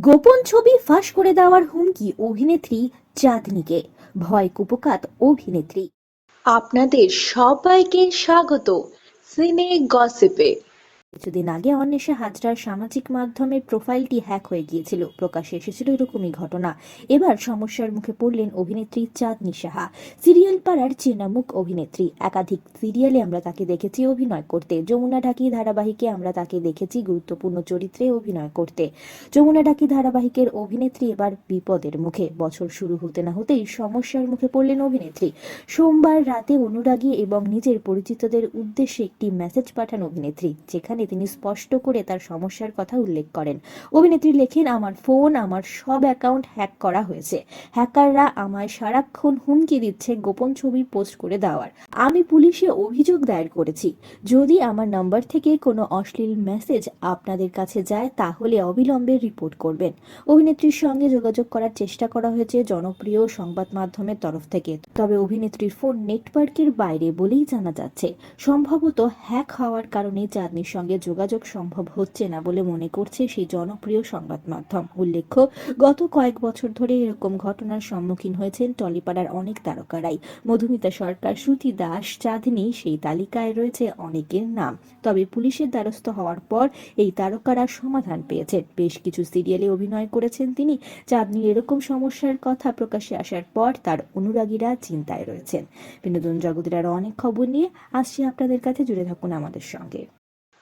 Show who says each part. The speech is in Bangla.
Speaker 1: গোপন ছবি ফাঁস করে দেওয়ার হুমকি অভিনেত্রী চাঁদনিকে। ভয় কুপকাত অভিনেত্রী।
Speaker 2: আপনাদের সবাইকে স্বাগত। সিনে গসিপে।
Speaker 1: কিছুদিন আগে অন্বেষা হাজরার সামাজিক মাধ্যমের প্রোফাইলটি হ্যাক হয়ে গিয়েছিল। প্রকাশ্যে এসেছিল এরকমই ঘটনা। এবার সমস্যার মুখে পড়লেন অভিনেত্রী চাঁদনি সাহা। সিরিয়াল পাড়ার চেনামুখ অভিনেত্রী। একাধিক সিরিয়ালে আমরা তাকে দেখেছি অভিনয় করতে। যমুনা ঢাকি ধারাবাহিকে আমরা তাকে দেখেছি গুরুত্বপূর্ণ চরিত্রে অভিনয় করতে। যমুনা ঢাকি ধারাবাহিকের অভিনেত্রী এবার বিপদের মুখে। বছর শুরু হতে না হতেই সমস্যার মুখে পড়লেন অভিনেত্রী। সোমবার রাতে অনুরাগী এবং নিজের পরিচিতদের উদ্দেশ্যে একটি মেসেজ পাঠান অভিনেত্রী, যেখানে তিনি স্পষ্ট করে তার সমস্যার কথা উল্লেখ করেন। অভিনেত্রী লেখেন, আমার ফোন, আমার সব অ্যাকাউন্ট হ্যাক করা হয়েছে। হ্যাকাররা আমায় সারাক্ষণ হুমকি দিচ্ছে গোপন ছবি পোস্ট করে দেওয়ার। আমি পুলিশে অভিযোগ দায়ের করেছি। যদি আমার নাম্বার থেকে কোনো অশ্লীল মেসেজ আপনাদের কাছে যায়, তাহলে অবিলম্বে রিপোর্ট করবেন। অভিনেত্রীর সঙ্গে যোগাযোগ করার চেষ্টা করা হয়েছে জনপ্রিয় সংবাদ মাধ্যমের তরফ থেকে। তবে অভিনেত্রীর ফোন নেটওয়ার্কের বাইরে বলেই জানা যাচ্ছে, সম্ভবত হ্যাক হওয়ার কারণে চাঁদনির সঙ্গে যোগাযোগ সম্ভব হচ্ছে না বলে মনে করছে সেই জনপ্রিয় সংবাদ মাধ্যম। উল্লেখ্য, গত কয়েক বছর ধরে এরকম ঘটনার সম্মুখীন হয়েছেন টলিপাড়ার অনেক তারকারাই। মধুমিতা সরকার শ্রুতি দাস, চাঁদনি, সেই তালিকায় রয়েছে অনেকের নাম। তবে পুলিশের দ্বারস্থ হওয়ার পর এই তারকারা সমাধান পেয়েছেন। বেশ কিছু সিরিয়ালে অভিনয় করেছেন তিনি। চাঁদনির এরকম সমস্যার কথা প্রকাশ্যে আসার পর তার অনুরাগীরা চিন্তায় রয়েছেন। বিনোদন জগতের আরও অনেক খবর নিয়ে আসছি আপনাদের কাছে। জুড়ে থাকুন আমাদের সঙ্গে।